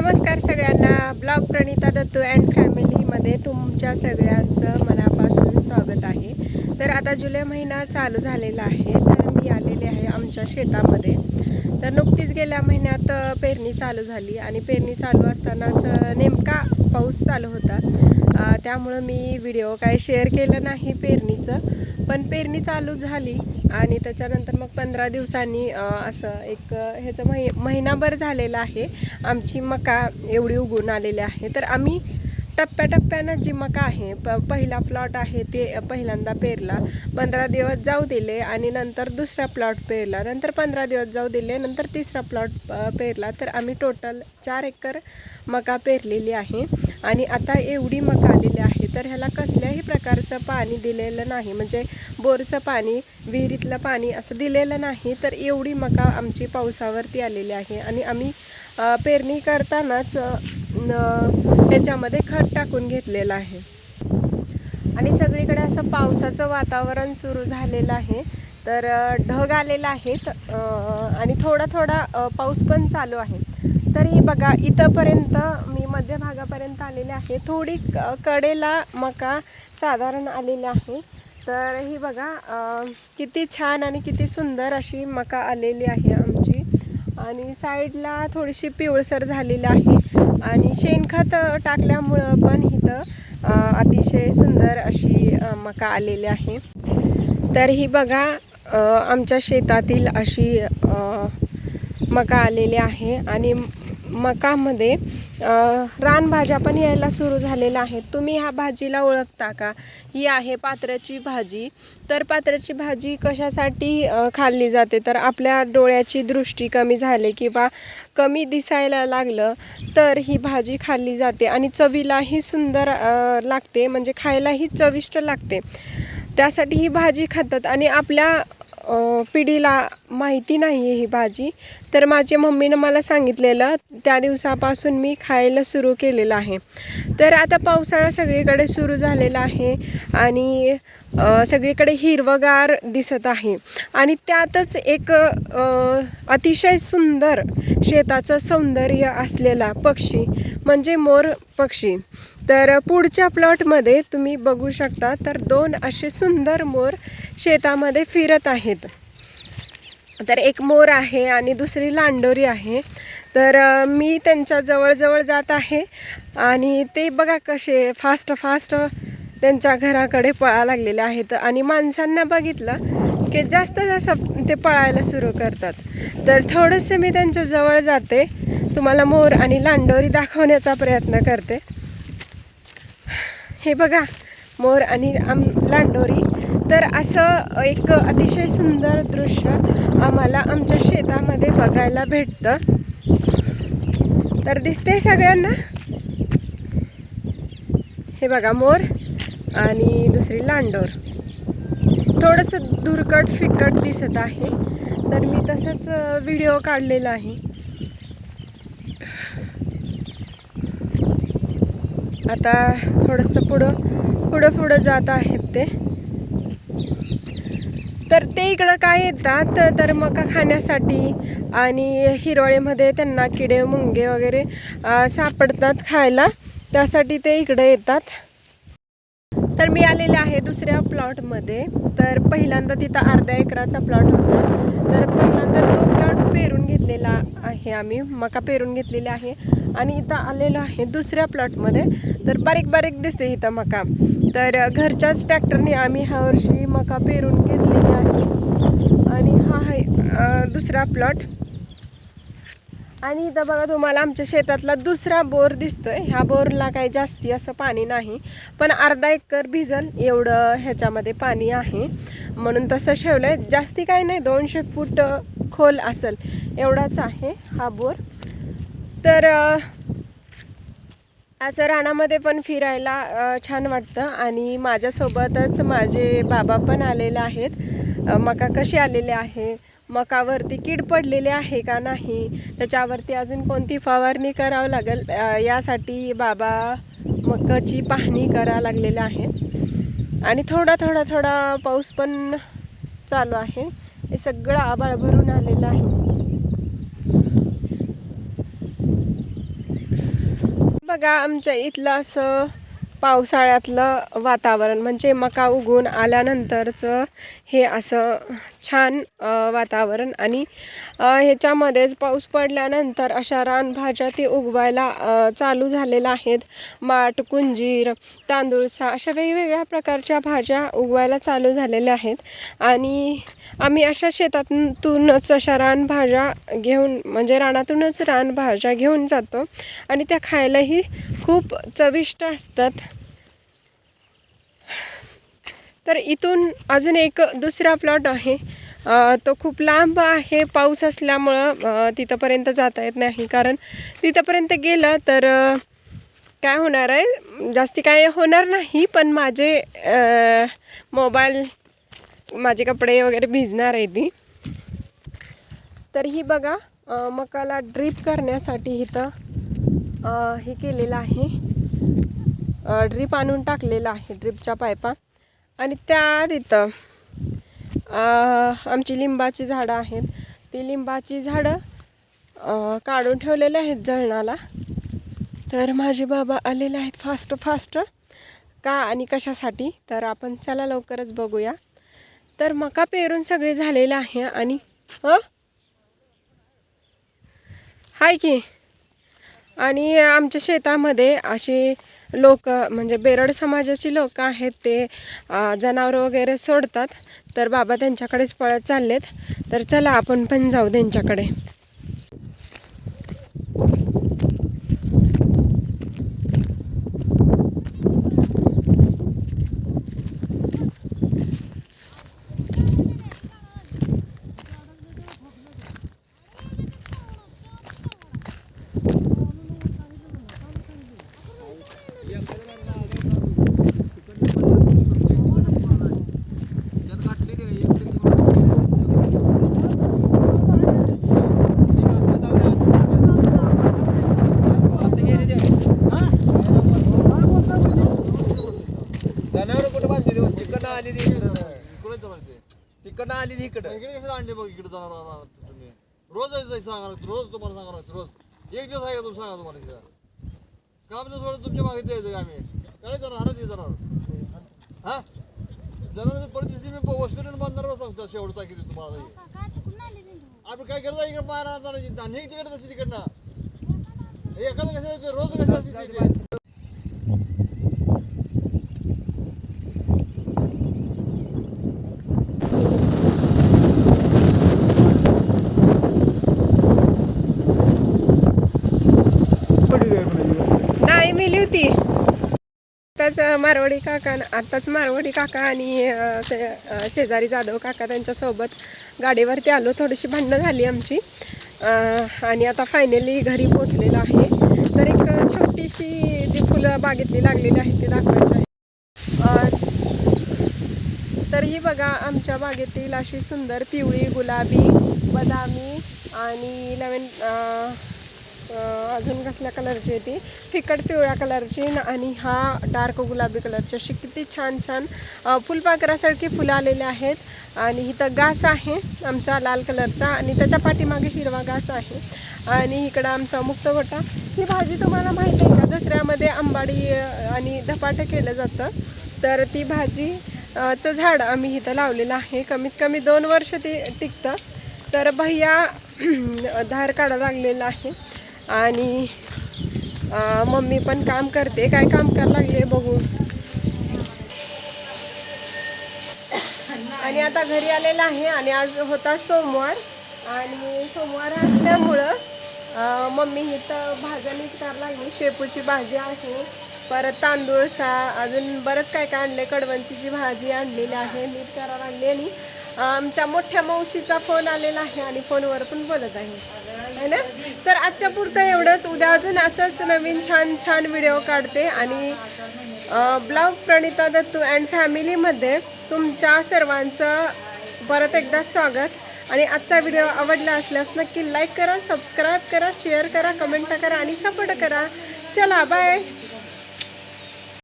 नमस्कार सगळ्यांना. Blog Pranita Dattu and फॅमिलीमध्ये तुमच्या सगळ्यांचं मनापासून स्वागत आहे. तर आता जुलै महिना चालू झालेला आहे तर मी आलेले आहे आमच्या शेतामध्ये. तर नुकतीच गेल्या महिन्यात पेरणी चालू झाली आणि पेरणी चालू असतानाच नेमका पाऊस चालू होता. त्यामुळं मी व्हिडिओ काय शेअर केलं नाही पेरणीचं. पण पेरणी चालू झाली आणि त्याच्यानंतर मग पंधरा दिवसांनी असं एक ह्याचं महि महिनाभर झालेलं आहे. आमची मका एवढी उगून आलेली आहे. तर आम्ही टप्प्याटप्प्यानं जी मका आहे प पहिला प्लॉट आहे ते पहिल्यांदा पेरला. पंधरा दिवस जाऊ दिले आणि नंतर दुसरा प्लॉट पेरला. नंतर पंधरा दिवस जाऊ दिले नंतर तिसरा प्लॉट पेरला. तर आम्ही टोटल चार एकर मका पेरलेली आहे. आणि आता एवढी मका आलेली आहे तर ह्याला कसल्याही प्रकारचं पाणी दिलेलं नाही. म्हणजे बोरचं पाणी विहिरीतलं पाणी असं दिलेलं नाही तर एवढी मका आमची पावसावरती आलेली आहे. आणि आम्ही पेरणी करतानाच त्याच्यामध्ये खत टाकून घेतलेलं आहे. आणि सगळीकडे असं पावसाचं वातावरण सुरू झालेलं आहे. तर ढग आलेला आहेत आणि थोडा थोडा पाऊस पण चालू आहे. तरी बघा इथंपर्यंत मी मध्यभागापर्यंत आलेले आहे. थोडी क- कडेला मका साधारण आलेली आहे. तर ही बघा किती छान आणि किती सुंदर अशी मका आलेली आहे आमची. आणि साईडला थोडीशी पिवळसर झालेली आहे. आणि शेणखत टाकल्यामुळं पण इथं अतिशय सुंदर अशी मका आलेली आहे. तर ही बघा आमच्या शेतातील अशी मका आलेली आहे आणि मकामध्ये रानभाज्या पण यायला सुरू झालेल्या आहेत. तुम्ही ह्या भाजीला ओळखता का? ही आहे पात्राची भाजी. तर पात्राची भाजी कशासाठी खाल्ली जाते? तर आपल्या डोळ्याची दृष्टी कमी झाली किंवा कमी दिसायला लागलं तर ही भाजी खाल्ली जाते. आणि चवीलाही सुंदर लागते. म्हणजे खायलाही चविष्ट लागते. त्यासाठी ही भाजी खातात. आणि आपल्या पिढीला माहिती नाही आहे ही भाजी. तर माझ्या मम्मीनं मला सांगितलेलं त्या दिवसापासून मी खायला सुरू केलेलं आहे. तर आता पावसाळा सगळीकडे सुरू झालेला आहे आणि सगळीकडे हिरवगार दिसत आहे. आणि त्यातच एक अतिशय सुंदर शेताचं सौंदर्य असलेला पक्षी म्हणजे मोर पक्षी. तर पुढच्या प्लॉटमध्ये तुम्ही बघू शकता तर दोन असे सुंदर मोर शेतामध्ये फिरत आहेत. तर एक मोर आहे आणि दुसरी लांडोरी आहे. तर मी त्यांच्या जवळजवळ जात आहे आणि ते बघा कसे फास्ट फास्ट त्यांच्या घराकडे पळा लागलेले आहेत आणि माणसांना बघितलं की जास्त जास्त ते पळायला सुरू करतात. तर थोडंसं मी त्यांच्या जवळ जाते. तुम्हाला मोर आणि लांडोरी दाखवण्याचा प्रयत्न करते. हे बघा मोर आणि आम लांडोरी. तर असं एक अतिशय सुंदर दृश्य आम्हाला आमच्या शेतामध्ये बघायला भेटतं. तर दिसते सगळ्यांना? हे बघा मोर आणि दुसरी लांडोर. थोडंसं धुरकट फिकट दिसत आहे तर मी तसंच व्हिडिओ काढलेला आहे. आता थोडंसं पुढं पुढं पुढं जात आहेत ते. तर ते इकडं काय येतात तर मका खाण्यासाठी आणि हिरवळीमध्ये त्यांना किडे मुंगे वगैरे सापडतात खायला. त्यासाठी ते इकडे येतात. तर मी आलेले आहे दुसऱ्या प्लॉटमध्ये. तर पहिल्यांदा तिथं अर्ध्या एकराचा प्लॉट होता. तर पहिल्यांदा तो प्लॉट पेरून घेतलेला आहे आम्ही. मका पेरून घेतलेली आहे. आणि इथं आलेलो आहे दुसऱ्या प्लॉटमध्ये. तर बारीक बारीक दिसते इथं मका. तर घरच्याच ट्रॅक्टरने आम्ही ह्या वर्षी मका पेरून घेतलेली आहे. आणि हा आहे दुसरा प्लॉट. आणि इथं बघा तुम्हाला आमच्या शेतातला दुसरा बोर दिसतोय. ह्या बोरला काही जास्ती असं पाणी नाही. पण अर्धा एकर भिजल एवढं ह्याच्यामध्ये पाणी आहे. म्हणून तसं ठेवलं आहे जास्ती काही नाही दोनशे फूट खोल असेल. एवढाच आहे हा बोर. तर असं रानामध्ये पण फिरायला छान वाटतं आणि माझ्यासोबतच माझे बाबा पण आलेले आहेत. मका कशी आलेले आहे? मकावरती कीड पडलेली आहे का नाही? त्याच्यावरती अजून कोणती फवारणी करावं लागेल? यासाठी बाबा मकाची पाहणी करा लागलेल्या आहेत. आणि थोडा थोडा थोडा पाऊस पण चालू आहे. हे सगळं आबाळ भरून आलेलं आहे. बघा आमच्या इथलं असं पावसाळ्यातलं वातावरण म्हणजे मका उगवून आल्यानंतरचं हे असं छान वातावरण आणि ह्याच्यामध्येच पाऊस पडल्यानंतर अशा रानभाज्या ते उगवायला चालू झालेल्या आहेत. माठ कुंजीर तांदूळसा अशा वेगवेगळ्या प्रकारच्या भाज्या उगवायला चालू झालेल्या आहेत. आणि आम्ही अशा शेतातूनच अशा रानभाज्या घेऊन म्हणजे रानातूनच रानभाज्या घेऊन जातो आणि त्या खायलाही खूप चविष्ट असतात. तर इथून अजून एक दुसरा प्लॉट आहे. तो खूप लांब आहे. पाऊस असल्यामुळं तिथंपर्यंत जाता येत नाही. कारण तिथंपर्यंत गेलं तर काय होणार आहे? जास्ती काय होणार नाही पण माझे मोबाईल माझे कपडे वगैरे भिजणार आहे ती. तर ही बघा मकाला ड्रीप करण्यासाठी इथं हे केलेलं आहे. ड्रीप आणून टाकलेलं आहे ड्रीपच्या पायपा. आणि त्या तिथं आमची लिंबाची झाडं आहेत. ती लिंबाची झाडं काढून ठेवलेले आहेत जळणाला. तर माझे बाबा आलेले आहेत फास्ट फास्ट का आणि कशासाठी? तर आपण चला लवकरच बघूया. तर मका पेरून सगळे झालेलं आहे आणि हं? हाय की. आणि आमच्या शेतामध्ये असे लोक म्हणजे बेरड समाजाची लोक आहेत ते जनावरं वगैरे सोडतात. तर बाबा त्यांच्याकडेच पळत चाललेत. तर चला आपण पण जाऊ त्यांच्याकडे. इकडे तिकडनं आली ती इकडं. इकडे कशाला आणले बघ इकडे जाणार जाणार तुम्ही. रोज यायचं सांगा रोज तुम्हाला सांगा लागतं, रोज. एक दिवस आहे का तुम्ही सांगा तुम्हाला इकडं काम तर सोडून तुमच्या मागे द्यायचं आम्ही. काय जाणार ये जाणार हा? जनावर परत दिसली मी वस्तूने बांधणार सांगतो शेवट टाकी देतो तुम्हाला हे. आपण काय करता इकडे बाहेर जाणार आणि तिकडे तशी तिकडनं. हे एखादं येते, रोज कशाला असते तिथे? नाही मिली होती. आताच मारवाडी काका आत्ताच मारवाडी काका आणि ते शेजारी जाधव काका त्यांच्यासोबत गाडीवरती आलो. थोडीशी भांडणं झाली आमची. आणि आता फायनली घरी पोचलेलं आहे. तर एक छोटीशी जी फुलं बागेतली लागलेली आहेत ती दाखवायची आहे. तर ही बघा आमच्या बागेतील अशी सुंदर पिवळी गुलाबी बदामी आणि लेवन अजून कसल्या कलरची आहे ती फिकट पिवळ्या कलरची आणि हा डार्क गुलाबी कलरची अशी किती छान छान फुलपाखरासारखी फुलं आलेली आहेत. आणि इथं घास आहे आमचा लाल कलरचा आणि त्याच्या पाठीमागे हिरवा घास आहे. आणि इकडं आमचा मुक्तवटा ही भाजी तुम्हाला माहिती आहे का? दसऱ्यामध्ये आंबाडी आणि धपाटं केलं जातं. तर ती भाजी चं झाड आम्ही इथं लावलेलं आहे. कमीत कमी दोन वर्ष ते टिकतं. तर भैया धार काढा लागलेला आहे. आणि मम्मी पण काम करते. काय काम करायला लागले बघू. आणि आता घरी आलेला आहे आणि आज होता सोमवार. आणि सोमवार असल्यामुळं मम्मी इथं भाज्या नीट करायला लागली. शेपूची भाजी आहे. परत तांदूळ सा अजून बरंच काय काय आणले कडवंचीची भाजी आणलेली आहे नीट करायला लागली. आणि आमच्या मोठ्या मावशीचा फोन आलेला आहे आणि फोनवर पण बोलत आहे. है ना? तर आजच्या पुरतं एवढंच. उद्या अजून असंच नवीन छान छान व्हिडिओ काढते आणि ब्लॉग प्रणिता दत्तू अँड फॅमिलीमध्ये तुमच्या सर्वांचं परत एकदा स्वागत. आणि आजचा व्हिडिओ आवडला असल्यास नक्की लाईक करा सबस्क्राईब करा शेअर करा कमेंट करा आणि सपोर्ट करा. चला बाय